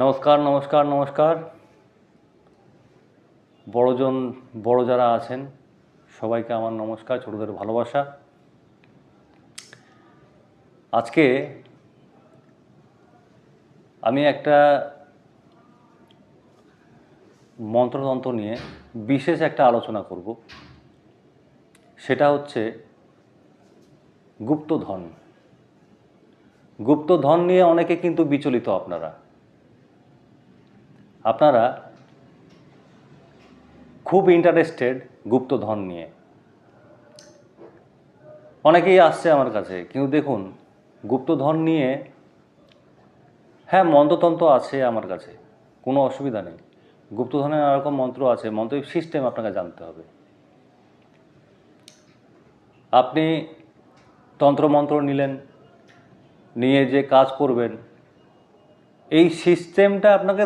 নমস্কার নমস্কার নমস্কার। বড়জন, বড় যারা আছেন, সবাইকে আমার নমস্কার, ছোটদের ভালোবাসা। আজকে আমি একটা মন্ত্রতন্ত্র নিয়ে বিশেষ একটা আলোচনা করব। সেটা হচ্ছে গুপ্তধন। গুপ্তধন নিয়ে অনেকে কিন্তু বিচলিত আপনারা। আপনারা খুব ইন্টারেস্টেড গুপ্তধন নিয়ে। অনেকেই আসছে আমার কাছে, কিন্তু দেখুন, গুপ্তধন নিয়ে হ্যাঁ মন্ত্রতন্ত্র আছে আমার কাছে, কোনো অসুবিধা নেই। গুপ্তধনের নানা রকম মন্ত্র আছে, মন্ত্র সিস্টেম আপনাকে জানতে হবে। আপনি তন্ত্রমন্ত্র নিলেন, নিয়ে যে কাজ করবেন, এই সিস্টেমটা আপনাকে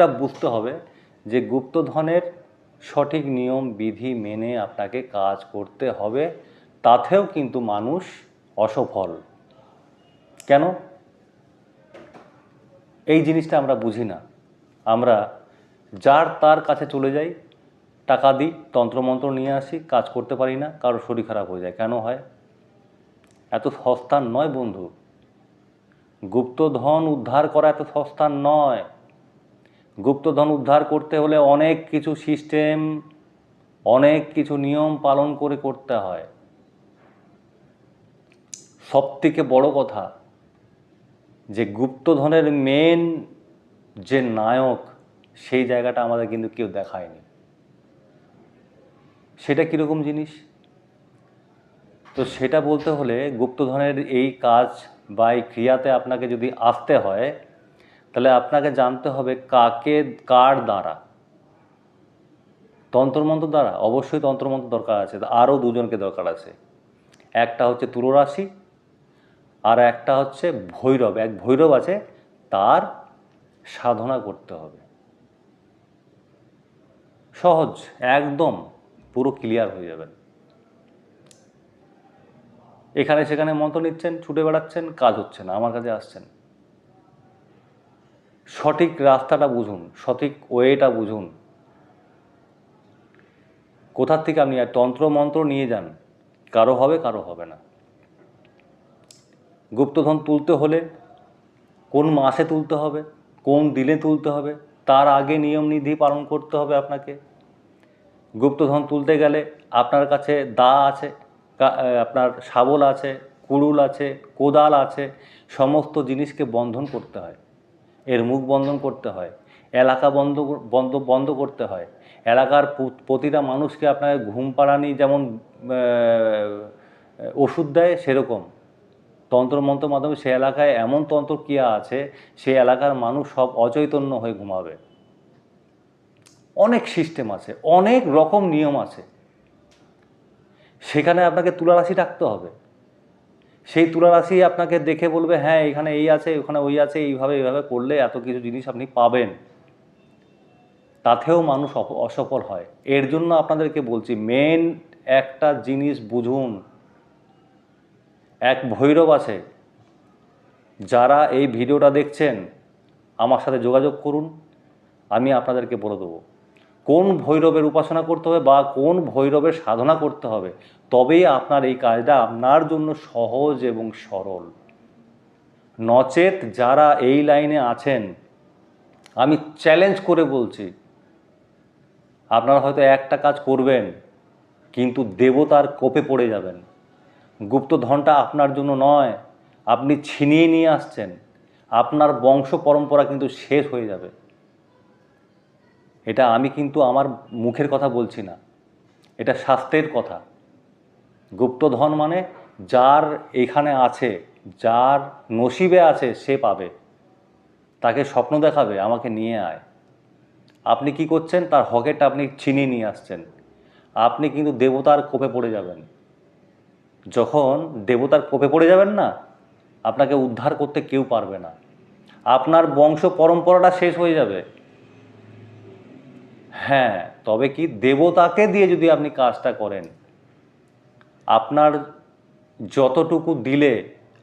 সঠিকটা বুঝতে হবে যে গুপ্তধনের সঠিক নিয়ম, বিধি মেনে আপনাকে কাজ করতে হবে। তাতেও কিন্তু মানুষ অসফল। কেন? এই জিনিসটা আমরা বুঝি না। আমরা যার তার কাছে চলে যাই, টাকা দিই, তন্ত্রমন্ত্র নিয়ে আসি, কাজ করতে পারি না কারও শরীর খারাপ হয়ে যায়। কেন হয়? এত সস্তা নয় বন্ধু। গুপ্তধন উদ্ধার করা এত সস্তা নয়। গুপ্তধন উদ্ধার করতে হলে অনেক কিছু সিস্টেম, অনেক কিছু নিয়ম পালন করে করতে হয়। সব থেকে বড় কথা যে গুপ্তধনের মেন যে নায়ক, সেই জায়গাটা আমাদের কিন্তু কেউ দেখায়নি। সেটা কীরকম জিনিস? তো সেটা বলতে হলে গুপ্তধনের এই কাজ বা এই ক্রিয়াতে আপনাকে যদি আসতে হয় তাহলে আপনাকে জানতে হবে কাকে, কার দ্বারা? তন্ত্রমন্ত্র দ্বারা? অবশ্যই তন্ত্রমন্ত্র দরকার আছে, আরও দুজনকে দরকার আছে। একটা হচ্ছে তুলরাশি, আর একটা হচ্ছে ভৈরব। এক ভৈরব আছে, তার সাধনা করতে হবে। সহজ, একদম পুরো ক্লিয়ার হয়ে যাবেন এখানে সেখানে মন্ত্র নিচ্ছেন, ছুটে বেড়াচ্ছেন, কাজ হচ্ছে না, আমার কাছে আসছেন। সঠিক রাস্তাটা বুঝুন, সঠিক ওয়েটা বুঝুন। কোথার থেকে আপনি তন্ত্র মন্ত্র নিয়ে যান, কারও হবে কারও হবে না। গুপ্তধন তুলতে হলে কোন মাসে তুলতে হবে, কোন দিনে তুলতে হবে, তার আগে নিয়ম নিধি পালন করতে হবে আপনাকে। গুপ্তধন তুলতে গেলে আপনার কাছে দা আছে আপনার শাবল আছে, কুড়ুল আছে, কোদাল আছে, সমস্ত জিনিসকে বন্ধন করতে হয়। এর মুখ বন্ধন করতে হয়, এলাকা বন্ধ বন্ধ বন্ধ করতে হয়। এলাকার প্রতিটা মানুষকে আপনাকে ঘুম পাড়ানি যেমন ওষুধ দেয় সেরকম। তন্ত্রমন্ত্রের মাধ্যমে সে এলাকায় এমন তন্ত্রক্রিয়া আছে সেই এলাকার মানুষ সব অচৈতন্য হয়ে ঘুমাবে। অনেক সিস্টেম আছে, অনেক রকম নিয়ম আছে। সেখানে আপনাকে তুলারাশি রাখতে হবে। সেই তুলারাশি আপনাকে দেখে বলবে হ্যাঁ এখানে এই আছে, ওখানে ওই আছে, এইভাবে এইভাবে করলে এত কিছু জিনিস আপনি পাবেন। তাতেও মানুষ অসফল হয়। এর জন্য আপনাদেরকে বলছি মেন একটা জিনিস বুঝুন। এক ভৈরব আছে, যারা এই ভিডিওটা দেখছেন, আমার সাথে যোগাযোগ করুন, আমি আপনাদেরকে বলে দেবো। কোন ভৈরবের উপাসনা করতে হবে বা কোন ভৈরবের সাধনা করতে হবে তবেই আপনার এই কাজটা আপনার জন্য সহজ এবং সরল। নচেত যারা এই লাইনে আছেন, আমি চ্যালেঞ্জ করে বলছি, আপনারা হয়তো একটা কাজ করবেন, কিন্তু দেবতার কোপে পড়ে যাবেন। গুপ্তধনটা আপনার জন্য নয়, আপনি ছিনিয়ে নিয়ে আসছেন, আপনার বংশ পরম্পরা কিন্তু শেষ হয়ে যাবে। এটা আমি কিন্তু আমার মুখের কথা বলছি না। এটা শাস্ত্রের কথা। গুপ্তধন মানে যার এখানে আছে, যার নসিবে আছে, সে পাবে। তাকে স্বপ্ন দেখাবে, আমাকে নিয়ে আয়। আপনি কি করছেন? তার হকেটা আপনি ছিনিয়ে নিয়ে আসছেন। আপনি কিন্তু দেবতার কোপে পড়ে যাবেন। যখন দেবতার কোপে পড়ে যাবেন না, আপনাকে উদ্ধার করতে কেউ পারবে না। আপনার বংশ পরম্পরাটা শেষ হয়ে যাবে। হ্যাঁ তবে কি দেবতাকে দিয়ে যদি আপনি কাজটা করেন, আপনার যতটুকু দিলে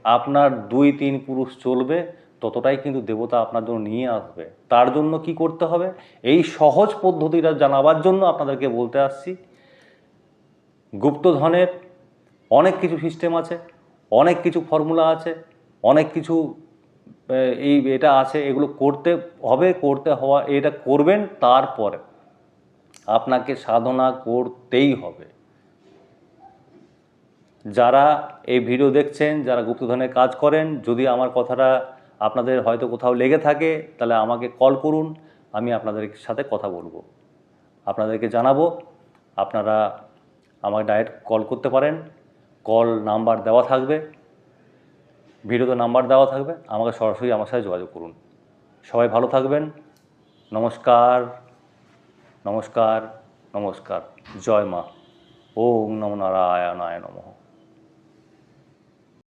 আপনার দুই তিন পুরুষ চলবে, ততটাই কিন্তু দেবতা আপনার জন্য নিয়ে আসবে। তার জন্য কি করতে হবে? এই সহজ পদ্ধতিটা জানাবার জন্য আপনাদেরকে বলতে আসছি। গুপ্তধনের অনেক কিছু সিস্টেম আছে, অনেক কিছু ফর্মুলা আছে, অনেক কিছু এই এটা আছে, এগুলো করতে হবে, করতে হওয়া, এটা করবেন তারপরে। আপনাকে সাধনা করতেই হবে। যারা এই ভিডিও দেখছেন, যারা গুপ্তধনের কাজ করেন, যদি আমার কথাটা আপনাদের হয়তো কোথাও লেগে থাকে, তাহলে আমাকে কল করুন, আমি আপনাদের সাথে কথা বলব। আপনাদেরকে জানাব, আপনারা আমাকে ডাইরেক্ট কল করতে পারেন কল নাম্বার দেওয়া থাকবে, ভিডিওতে নাম্বার দেওয়া থাকবে, আমাকে সরাসরি আমার সাথে যোগাযোগ করুন। সবাই ভালো থাকবেন, নমস্কার। নমস্কার নমস্কার জয় মা। ওম নম নারায়ণায় নমঃ।